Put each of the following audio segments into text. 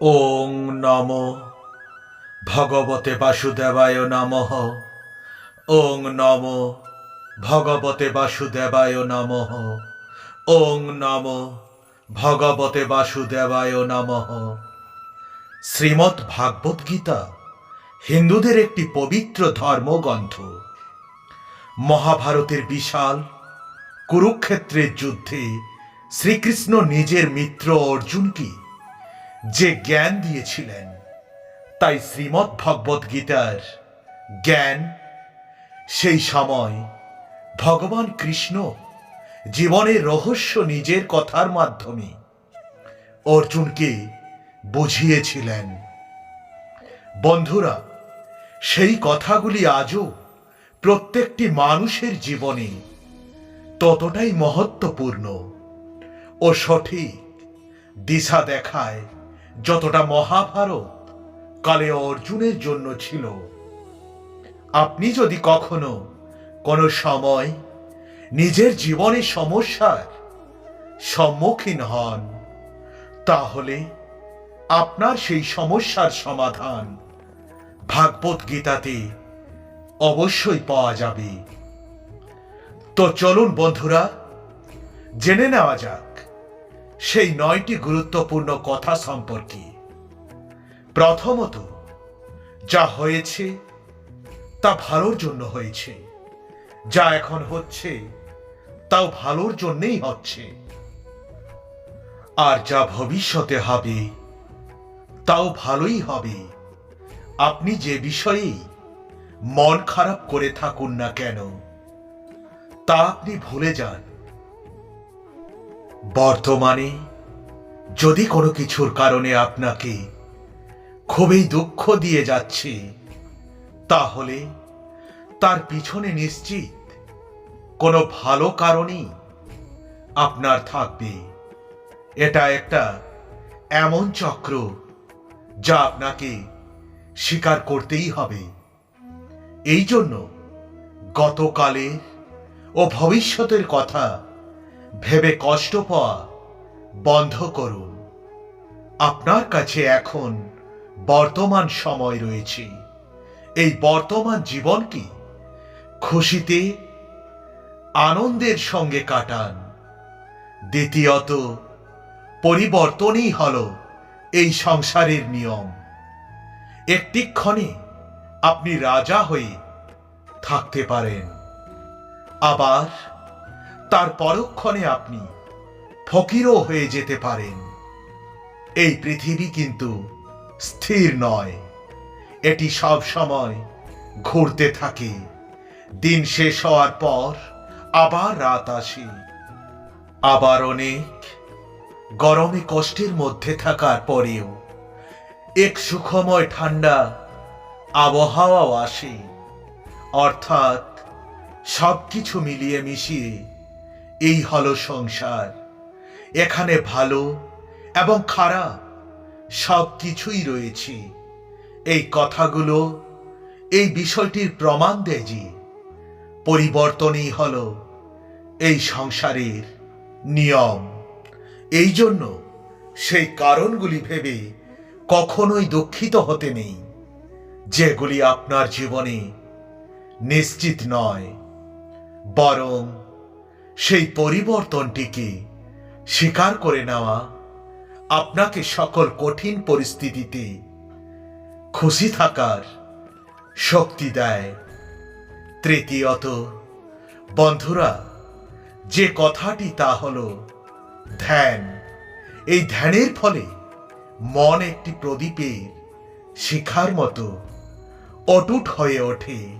ওং নম। ভগবতে বাসুদেবায় নমঃ। ওং নম। ভগবতে বাসুদেবায় নমঃ। ওং নম। ভগবতে বাসুদেবায় নমঃ। শ্রীমৎ ভাগবত গীতা, হিন্দুদের একটি পবিত্র ধর্মগ্রন্থ। মহাভারতের বিশাল কুরুক্ষেত্রের যুদ্ধে শ্রীকৃষ্ণ নিজের মিত্র অর্জুনকে যে জ্ঞান দিয়েছিলেন, তাই শ্রীমৎ ভগবত গীতার জ্ঞান সেই সময় ভগবান কৃষ্ণ জীবনের রহস্য নিজের কথার মাধ্যমে অর্জুনকে বুঝিয়েছিলেন। বন্ধুরা, সেই কথাগুলি আজও প্রত্যেকটি মানুষের জীবনে ততটাই মহত্বপূর্ণ ও সঠিক দিশা দেখায় যতটা মহাভারত কালে অর্জুনের জন্য ছিল। আপনি যদি কখনো কোনো সময় নিজের জীবনে সমস্যার সম্মুখীন হন, তাহলে আপনার সেই সমস্যার সমাধান ভাগবত গীতাতে অবশ্যই পাওয়া যাবে। তো চলুন বন্ধুরা, জেনে নেওয়া যাক সেই নয়টি গুরুত্বপূর্ণ কথা সম্পর্কে। প্রথমত, যা হয়েছে, তা ভালোর জন্য হয়েছে। যা এখন হচ্ছে, তাও ভালোর জন্যেই হচ্ছে। আর যা ভবিষ্যতে হবে, তাও ভালোই হবে। আপনি যে বিষয়েই মন খারাপ করে থাকুন না কেন, তা আপনি ভুলে যান। বর্তমানে যদি কোনো কিছুর কারণে আপনাকে খুবই দুঃখ দিয়ে যাচ্ছে, তাহলে তার পিছনে নিশ্চিত কোনো ভালো কারণই আপনার থাকবে। এটা একটা এমন চক্র যা আপনাকে স্বীকার করতেই হবে। এই জন্য গতকালের ও ভবিষ্যতের কথা ভেবে কষ্ট পাওয়া বন্ধ করুন। আপনার কাছে এখন বর্তমান সময় রয়েছে। এই বর্তমান জীবনকে খুশিতে, আনন্দের সঙ্গে কাটান। দ্বিতীয়ত, পরিবর্তনই হল এই সংসারের নিয়ম। একটি ক্ষণে আপনি রাজা হয়ে থাকতে পারেন। আবার তার পরক্ষণে আপনি ফকিরও হয়ে যেতে পারেন। এই পৃথিবী কিন্তু স্থির নয়। এটি সব সময় ঘুরতে থাকে। দিন শেষ হওয়ার পর আবার রাত আসে। আবার অনেক গরমে কষ্টের মধ্যে থাকার পরেও এক সুখময় ঠান্ডা আবহাওয়াও আসে। অর্থাৎ সব কিছু মিলিয়ে মিশিয়ে এই হলো সংসার। এখানে ভালো এবং খারাপ, সব কিছুই রয়েছে। এই কথাগুলো, এই বিষয়টির প্রমাণ দেয় যে পরিবর্তনই হল এই সংসারের নিয়ম। এই জন্য সেই কারণগুলি ভেবে কখনোই দুঃখিত হতে নেই, যেগুলি আপনার জীবনে নিশ্চিত নয়, বরং সেই পরিবর্তনটিকে স্বীকার করে নেওয়া আপনাকে সকল কঠিন পরিস্থিতিতে খুশি থাকার শক্তি দেয়। তৃতীয়ত, বন্ধুরা, যে কথাটি তা হল ধ্যান। এই ধ্যানের ফলে মন একটি প্রদীপের শিখার মতো অটুট হয়ে ওঠে।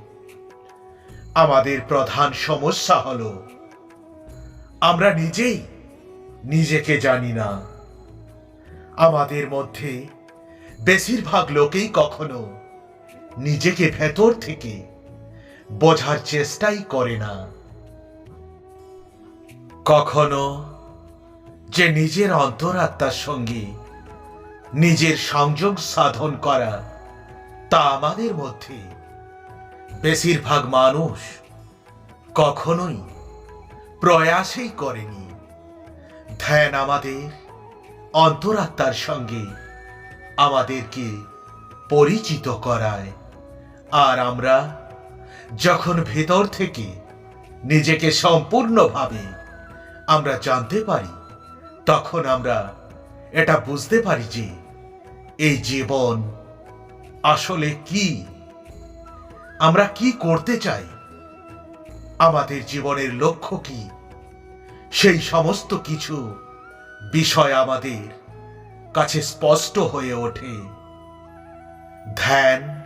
আমাদের প্রধান সমস্যা হলো আমরা নিজেই নিজেকে জানি না। আমাদের মধ্যে বেশিরভাগ লোকেই কখনো নিজেকে ভেতর থেকে বোঝার চেষ্টাই করে না। কখনো যে নিজের অন্তরাত্মার সঙ্গে নিজের সংযোগ সাধন করা তা আমাদের মধ্যে বেশিরভাগ মানুষ কখনোই প্রয়াসই করেনি। ধ্যান আমাদের, অন্তরাত্মার সঙ্গে আমাদেরকে পরিচিত করায়। আর আমরা যখন ভেতর থেকে নিজেকে সম্পূর্ণভাবে আমরা জানতে পারি, তখন আমরা এটা বুঝতে পারি যে এই জীবন আসলে কি। আমরা কি করতে চাই? আমাদের জীবনের লক্ষ্য কি? সেই সমস্ত কিছু বিষয় আমাদের কাছে স্পষ্ট হয়ে ওঠে। ধ্যান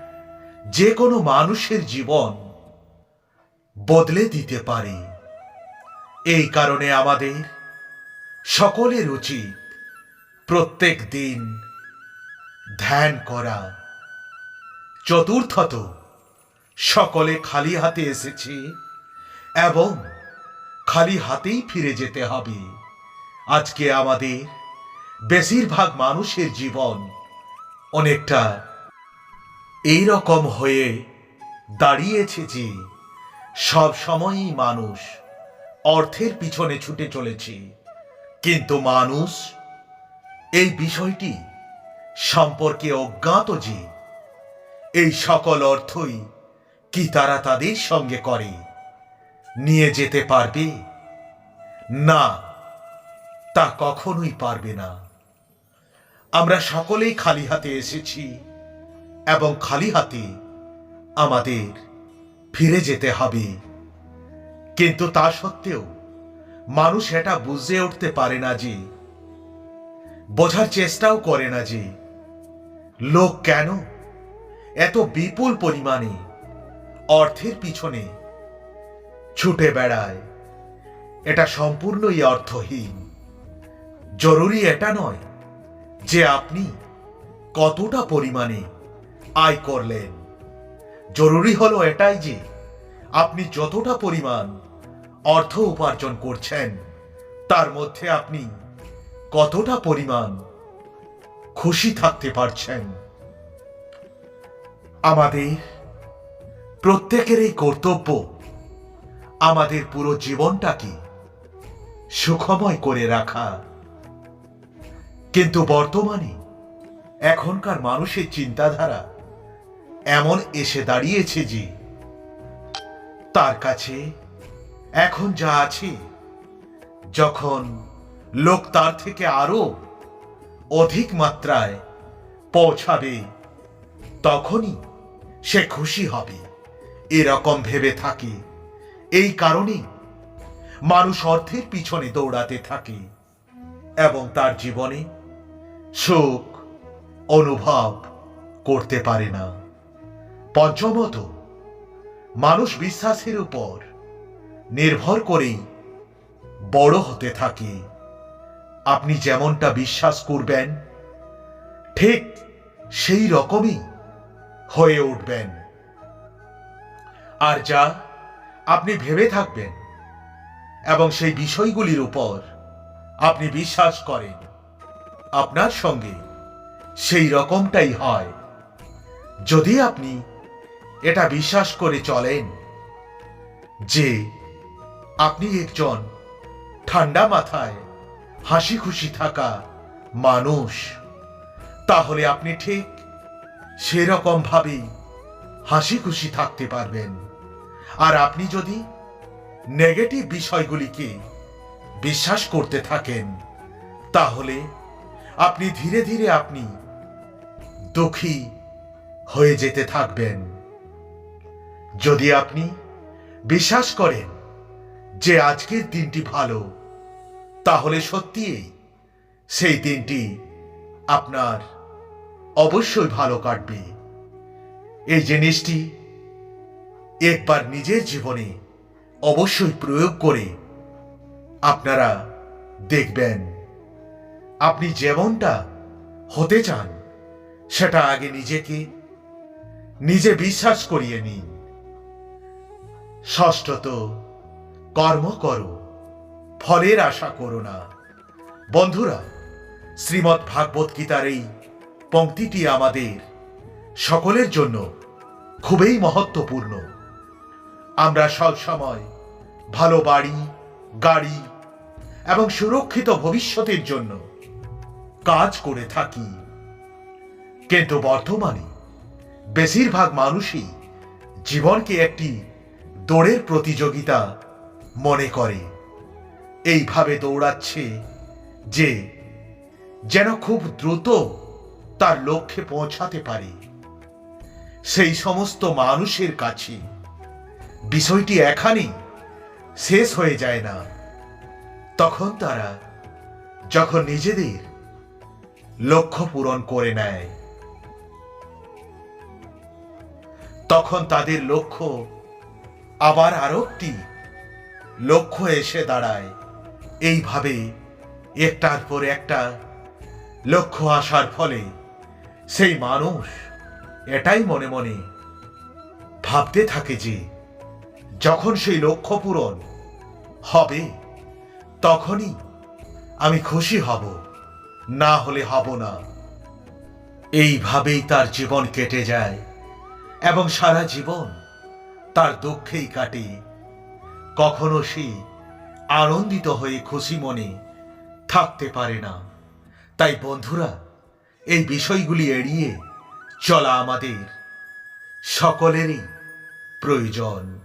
যে কোনো মানুষের জীবন বদলে দিতে পারে। এই কারণে আমাদের সকলের উচিত প্রত্যেক দিন ধ্যান করা। চতুর্থত, সকলে খালি হাতে এসেছে। এবং খালি হাতেই ফিরে যেতে হবে। আজকে আমাদের বেশিরভাগ মানুষের জীবন অনেকটা এই রকম হয়ে দাঁড়িয়েছে যে সব সময়ই মানুষ অর্থের পিছনে ছুটে চলেছে। কিন্তু মানুষ এই বিষয়টি সম্পর্কে অজ্ঞাত যে এই সকল অর্থই কি তারা তাদের সঙ্গে করে? নিয়ে যেতে পারবে? না, তা কখনোই পারবে না। আমরা সকলেই খালি হাতে এসেছি এবং খালি হাতে আমাদের ফিরে যেতে হবে। কিন্তু তা সত্ত্বেও মানুষ এটা বুঝে উঠতে পারে না যে, বোঝার চেষ্টাও করে না যে, লোক কেন এত বিপুল পরিমাণে অর্থের পিছনে ছুটে বেড়ায়। এটা সম্পূর্ণই অর্থহীন। জরুরি এটা নয় যে আপনি কতটা পরিমাণে আয় করলেন। জরুরি হলো এটাই যে আপনি যতটা পরিমাণ অর্থ উপার্জন করছেন, তার মধ্যে আপনি কতটা পরিমাণ খুশি থাকতে পারছেন। আমাদের প্রত্যেকের এই কর্তব্য আমাদের পুরো জীবনটাকে সুখময় করে রাখা। কিন্তু বর্তমানে এখনকার মানুষের চিন্তাধারা এমন এসে দাঁড়িয়েছে যে তার কাছে এখন যা আছে, যখন লোক তার থেকে আরও অধিক মাত্রায় পৌঁছাবে, তখনই সে খুশি হবে। এরকম ভেবে থাকে। এই কারণেই মানুষ অর্থের পিছনে দৌড়াতে থাকে এবং তার জীবনে সুখ অনুভব করতে পারে না। পঞ্চমত, মানুষ বিশ্বাসের উপর নির্ভর করেই বড় হতে থাকে। আপনি যেমনটা বিশ্বাস করবেন, ঠিক সেই রকমই হয়ে উঠবেন। আর যা আপনি ভেবে থাকবেন এবং সেই বিষয়গুলির উপর আপনি বিশ্বাস করেন। আপনার সঙ্গে সেই রকমটাই হয়। যদি আপনি এটা বিশ্বাস করে চলেন যে আপনি একজন ঠান্ডা মাথায় হাসি খুশি থাকা মানুষ, তাহলে আপনি ঠিক সেরকম ভাবেই হাসি খুশি থাকতে পারবেন। আর আপনি যদি নেগেটিভ বিষয়গুলিকে বিশ্বাস করতে থাকেন, তাহলে আপনি ধীরে ধীরে আপনি দুঃখী হয়ে যেতে থাকবেন। যদি আপনি বিশ্বাস করেন যে আজকের দিনটি ভালো, তাহলে সত্যিই সেই দিনটি আপনার অবশ্যই ভালো কাটবে। এই জিনিসটি একবার নিজের জীবনে অবশ্যই প্রয়োগ করে আপনারা দেখবেন। আপনি যেমনটা হতে চান, সেটা আগে নিজেকে, নিজে বিশ্বাস করিয়ে নিন। ষষ্ঠত, কর্ম করো, ফলের আশা করো না। বন্ধুরা শ্রীমৎ ভাগবত গীতার এই পংক্তিটি আমাদের সকলের জন্য খুবই মহত্বপূর্ণ। আমরা সব সময় ভালো বাড়ি, গাড়ি এবং সুরক্ষিত ভবিষ্যতের জন্য কাজ করে থাকি। কিন্তু বর্তমানে বেশিরভাগ মানুষই জীবনকে একটি দৌড়ের প্রতিযোগিতা মনে করে। এইভাবে দৌড়াচ্ছে যে যেন খুব দ্রুত তার লক্ষ্যে পৌঁছাতে পারে। সেই সমস্ত মানুষের কাছে বিষয়টি এখানেই শেষ হয়ে যায় না। তখন তারা যখন নিজেদের লক্ষ্য পূরণ করে নেয়, তখন তাদের লক্ষ্য আবার আরও একটি লক্ষ্য এসে দাঁড়ায়। এইভাবে একটার পর একটা লক্ষ্য আসার ফলে সেই মানুষ এটাই মনে মনে ভাবতে থাকে যে যখন সেই লক্ষ্য পূরণ হবে, তখনই আমি খুশি হব, না হলে হব না। এইভাবেই তার জীবন কেটে যায় এবং সারা জীবন তার দুঃখেই কাটে। কখনো সে আনন্দিত হয়ে খুশি মনে থাকতে পারে না। তাই বন্ধুরা, এই বিষয়গুলি এড়িয়ে চলা আমাদের সকলেরই প্রয়োজন।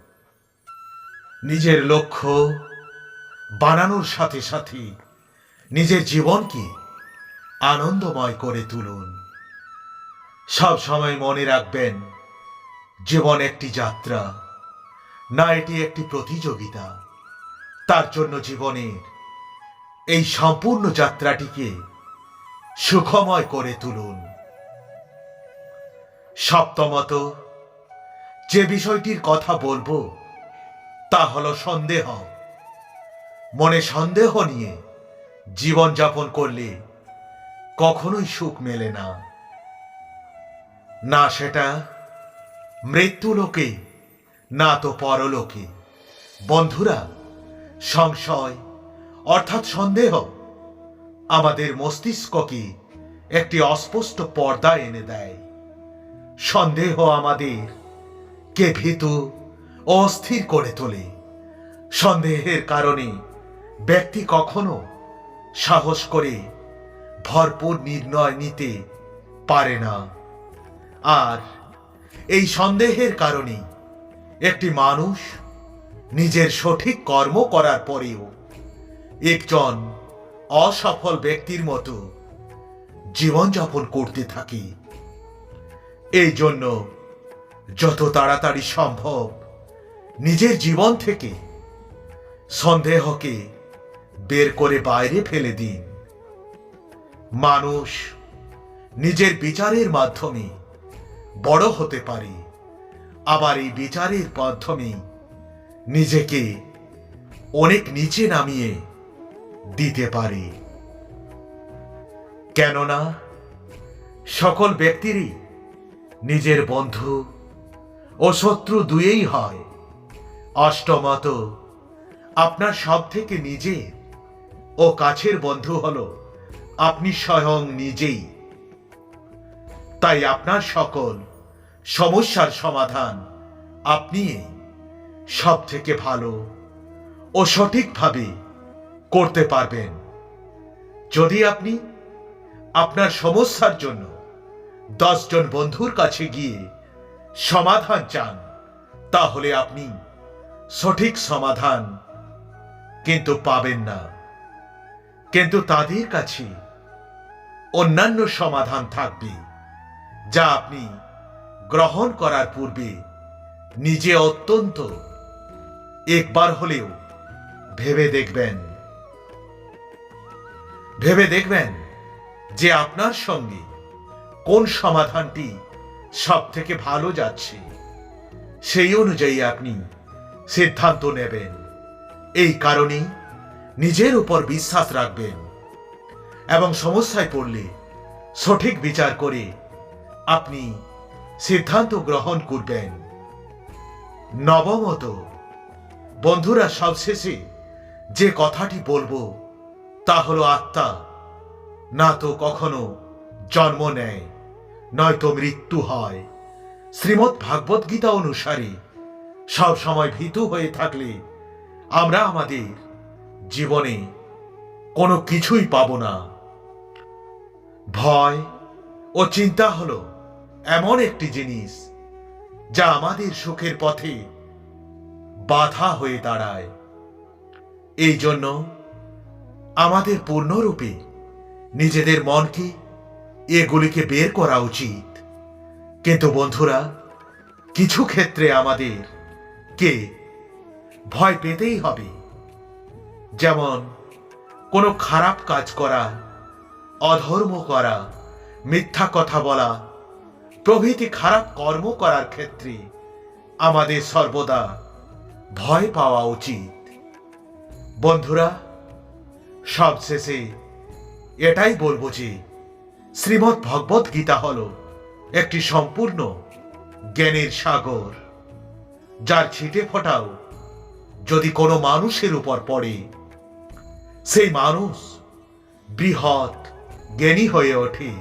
নিজের লক্ষ্য বানানোর সাথে সাথে নিজের জীবনকে আনন্দময় করে তুলুন। সব সময় মনে রাখবেন, জীবন একটি যাত্রা, না এটি একটি প্রতিযোগিতা। তার জন্য জীবনের এই সম্পূর্ণ যাত্রাটিকে সুখময় করে তুলুন। সপ্তমত, যে বিষয়টির কথা বলব তা হলো সন্দেহ। মনে সন্দেহ নিয়ে জীবন যাপন করলে কখনোই সুখ মেলে না। না সেটা মৃত্যুলোকে না তো পরলোকে। বন্ধুরা, সংশয় অর্থাৎ সন্দেহ আমাদের মস্তিষ্ককে একটি অস্পষ্ট পর্দা এনে দেয়। সন্দেহ আমাদের কে ভীতু অস্থির করে তোলে। সন্দেহের কারণে ব্যক্তি কখনো সাহস করে ভরপুর নির্ণয় নিতে পারে না। আর এই সন্দেহের কারণে একটি মানুষ নিজের সঠিক কর্ম করার পরেও একজন অসফল ব্যক্তির মতো জীবনযাপন করতে থাকে। এই জন্য যত তাড়াতাড়ি সম্ভব নিজের জীবন থেকে সন্দেহকে বের করে বাইরে ফেলে দিন। মানুষ নিজের বিচারের মাধ্যমে বড় হতে পারে। আবার এই বিচারের মাধ্যমে নিজেকে অনেক নিচে নামিয়ে দিতে পারে। কেননা সকল ব্যক্তিরই নিজের বন্ধু ও শত্রু দুয়েই হয়। অষ্টমত, আপনার সব থেকে নিজের ও কাছের বন্ধু হলো আপনি স্বয়ং নিজেই। তাই আপনার সকল সমস্যার সমাধান আপনি সব থেকে ভালো ও সঠিকভাবে করতে পারবেন। যদি আপনি আপনার সমস্যার জন্য দশজন বন্ধুর কাছে গিয়ে সমাধান চান, তাহলে আপনি সঠিক সমাধান কিন্তু পাবেন না। কিন্তু তাদের কাছে অন্যান্য সমাধান থাকবে, যা আপনি গ্রহণ করার পূর্বে নিজে অত্যন্ত একবার হলেও ভেবে দেখবেন। ভেবে দেখবেন যে আপনার সঙ্গে কোন সমাধানটি সব থেকে ভালো যাচ্ছে। সেই অনুযায়ী আপনি সিদ্ধান্ত নেবেন। এই কারণেই নিজের উপর বিশ্বাস রাখবেন এবং সমস্যায় পড়লে সঠিক বিচার করে আপনি সিদ্ধান্ত গ্রহণ করবেন। নবমত, বন্ধুরা, সবশেষে যে কথাটি বলব তা হলো আত্মা না তো কখনো জন্ম নেয়, নয়তো মৃত্যু হয়। শ্রীমৎ ভাগবত গীতা অনুসারে সব সময় ভীতু হয়ে থাকলে আমরা আমাদের জীবনে কোনো কিছুই পাব না। ভয় ও চিন্তা হলো এমন একটি জিনিস যা আমাদের সুখের পথে বাধা হয়ে দাঁড়ায়। এই জন্য আমাদের পূর্ণরূপে নিজেদের মনকে এগুলিকে বের করা উচিত। কিন্তু বন্ধুরা, কিছু ক্ষেত্রে আমাদের কে? ভয় পেতেই হবে। যেমন, কোনো খারাপ কাজ করা, অধর্ম করা, মিথ্যা কথা বলা, প্রভৃতি খারাপ কর্ম করার ক্ষেত্রে আমাদের সর্বদা ভয় পাওয়া উচিত। বন্ধুরা, সবশেষে এটাই বলব যে, শ্রীমদ্ ভগবত গীতা হল একটি সম্পূর্ণ জ্ঞানের সাগর। যার ছিটে ফোটাও, যদি কোনো মানুষের উপর পড়ে, সেই মানুষ বৃহৎ জ্ঞানী হয়ে ওঠে।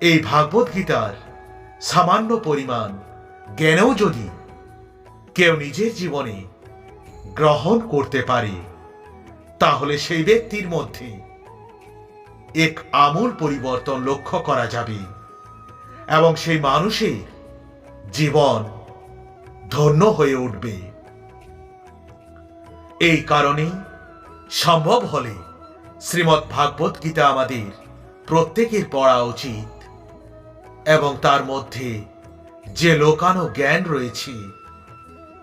এই ভাগবত গীতার সামান্য পরিমাণ জ্ঞানেও যদি কেউ নিজের জীবনে গ্রহণ করতে পারে, তাহলে সেই ব্যক্তির মধ্যে এক আমূল পরিবর্তন লক্ষ্য করা যাবে এবং সেই মানুষের জীবন ধন্য হয়ে উঠবে। এই কারণেই সম্ভব হলে শ্রীমৎ ভাগবত গীতা আমাদের প্রত্যেকের পড়া উচিত এবং তার মধ্যে যে লোকানো জ্ঞান রয়েছে,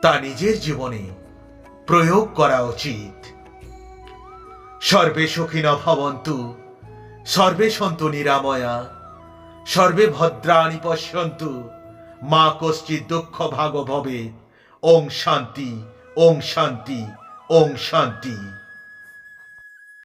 তা নিজের জীবনে প্রয়োগ করা উচিত। সর্বে সুখিন ভবন্তু, সর্বে সন্তু নিরাময়া, সর্বে ভদ্রাণি পশ্যন্তু মা কষ্টি দুঃখ ভাগ ভবে। ওং শান্তি ওং শান্তি ওং শান্তি।